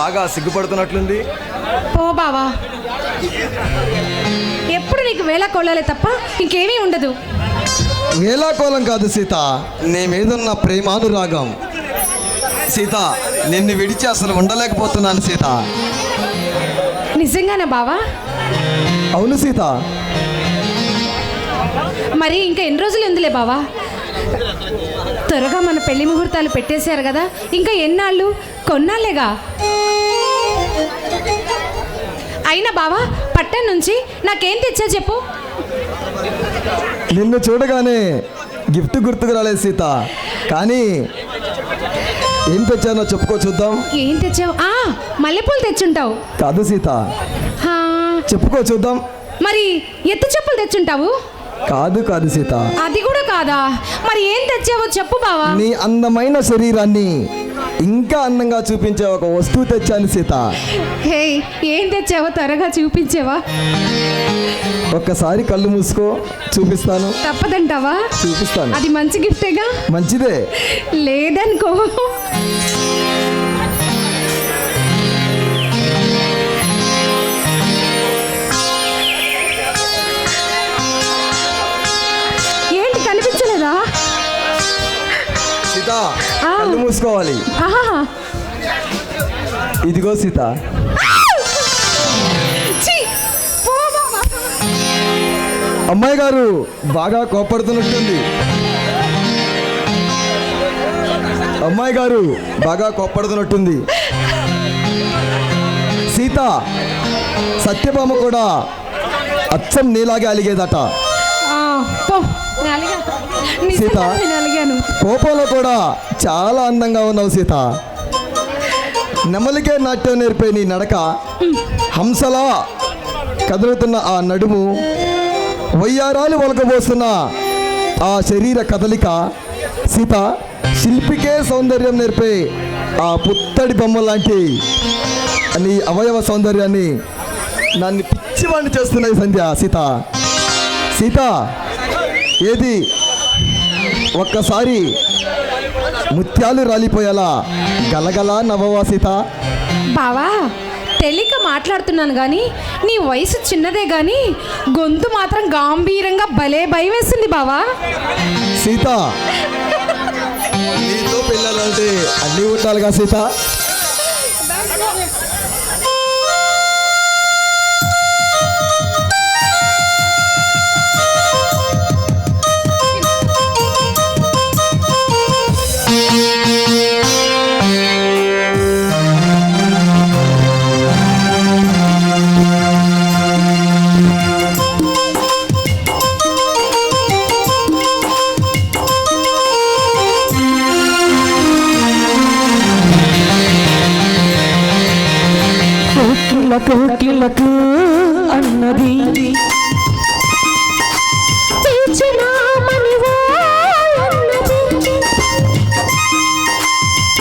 బాగా సిగ్గుపడుతున్నట్లుంది? ఓ బావా. ఎప్పుడు నీకు వేళ కొల్లాలే తప్ప ఇంకేమీ ఉండదు. వేలాకోలం కాదు సీత. నీ మీదున్న ప్రేమానురాగం. సీత నిన్ను విడిచి అసలు ఉండలేకపోతున్నాను సీత. నిజంగానా బావా? అవును సీత. మరి ఇంకా ఎన్ని రోజులు ఉందిలే బావా? త్వరగా మన పెళ్ళి ముహూర్తాలు పెట్టేశారు కదా ఇంకా ఎన్నాళ్ళు? కొన్నాళ్ళేగా? అయినా బావా పట్టణం నుంచి నాకేం తెచ్చా చెప్పు? నిన్ను చూడగానే గిఫ్ట్ గుర్తుకు రాలేదు సీత. కానీ ఏం తెచ్చానో చెప్పుకో చూద్దాం. ఏం తెచ్చావు? ఆ మల్లెపూలు తెచ్చుంటావు. కాదు సీత. హా, చెప్పుకో చూద్దాం. మరి ఎత్తు చెప్పులు తెచ్చుంటావు? కాదు కాదు సీత. అది కూడా కాదా? మరి ఏం తెచ్చావో చెప్పు బావా. నీ అందమైన శరీరాన్ని ఇంకా అందంగా చూపించే ఒక వస్తువు తెచ్చాను సీత. హే ఏం తెచ్చావో త్వరగా చూపించావా? ఒక్కసారి కళ్ళు మూసుకో చూపిస్తాను. తప్పదంటావా? చూపిస్తాను. అది మంచి గిఫ్టేగా? మంచిదే. లేదనుకో. కళ్ళు మూసుకోవాలి. ఇదిగో సీత. అమ్మాయి గారు బాగా కోప్పడుతున్నట్టుంది. అమ్మాయి గారు బాగా కోప్పడుతున్నట్టుంది. సీత సత్యభామ కూడా అచ్చం నీలాగే అలిగేదట. ఆ, కోపంలో కూడా చాలా అందంగా ఉన్నావు సీత. నెమలికే నాట్యం నేర్పే నీ నడక హంసలా కదులుతున్న ఆ నడుము వయ్యారాలు వలకబోస్తున్న ఆ శరీర కదలిక సీత శిల్పికే సౌందర్యం నేర్పే ఆ పుత్తడి బొమ్మ లాంటి నీ అవయవ సౌందర్యాన్ని నన్ను పిచ్చివాణ్ణి చేస్తున్నాయి సంధ్య సీత. సీత ఏది ఒక్కసారి ముత్యాలు రాలిపోయేలా గలగల నవ్వవా సీత బావా తెలియక మాట్లాడుతున్నాను కానీ నీ వయసు చిన్నదే కానీ గొంతు మాత్రం గాంభీరంగా భలే భయం వేసింది బావా. సీత నీతో పిల్లలంటే అన్నీ ఉండాలిగా సీత. అన్నది.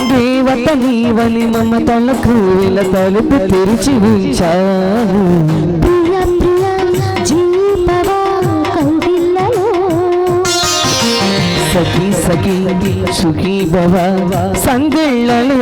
దేవత నీవని మమతలకు ఇలా తలుపు తెరిచి ఉంచావు సఖీ సఖీ సుఖీ భవ సంగళ్ళలో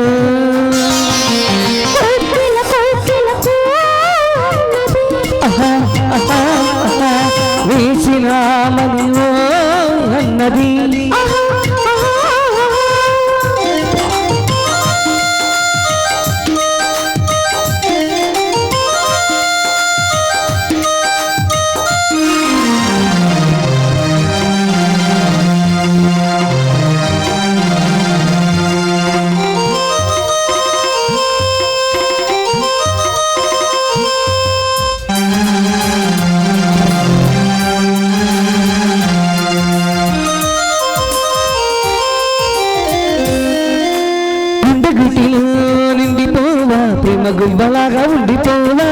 ప్రేమ గుంబలాగా ఉండిపోవా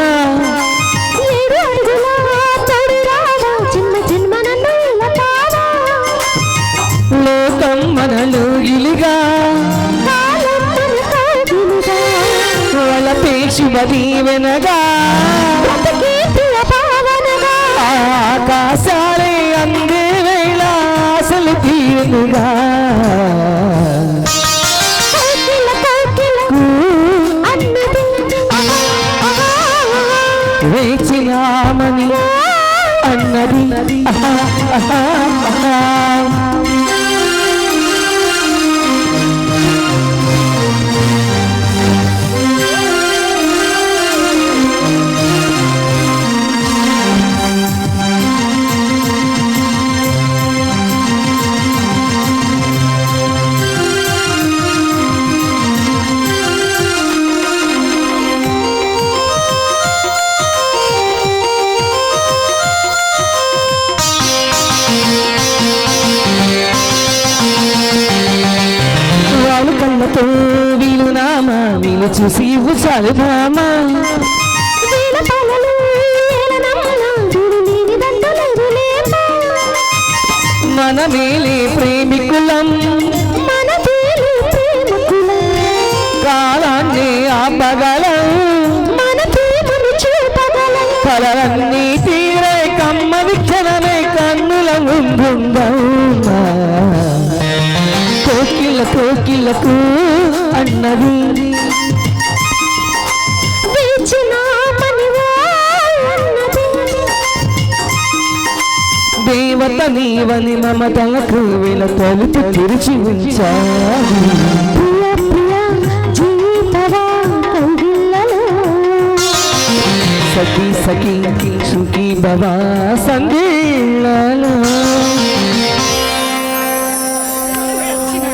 లోకం మనలో ఇలిగా. వాళ్ళ వెనగా. ఆకాశాలే అందే వేళ అసలు తీరుగా. Aha. లేని దండు లేదులేమా మన మేలే ప్రేమికులం కాలాన్ని ఆపగలం. కలలన్నీ తీరే కమ్మ విక్షణమే కన్నుల ముందుందమ్మా కోకిల కోకిలకు అన్నది. దేవత నీవని మమతలకు వీళ్ళ తలుపు తెరిచి ఉంచాలి. సఖీ సఖీ సుఖీ బాబా సంగీళ్ళలో.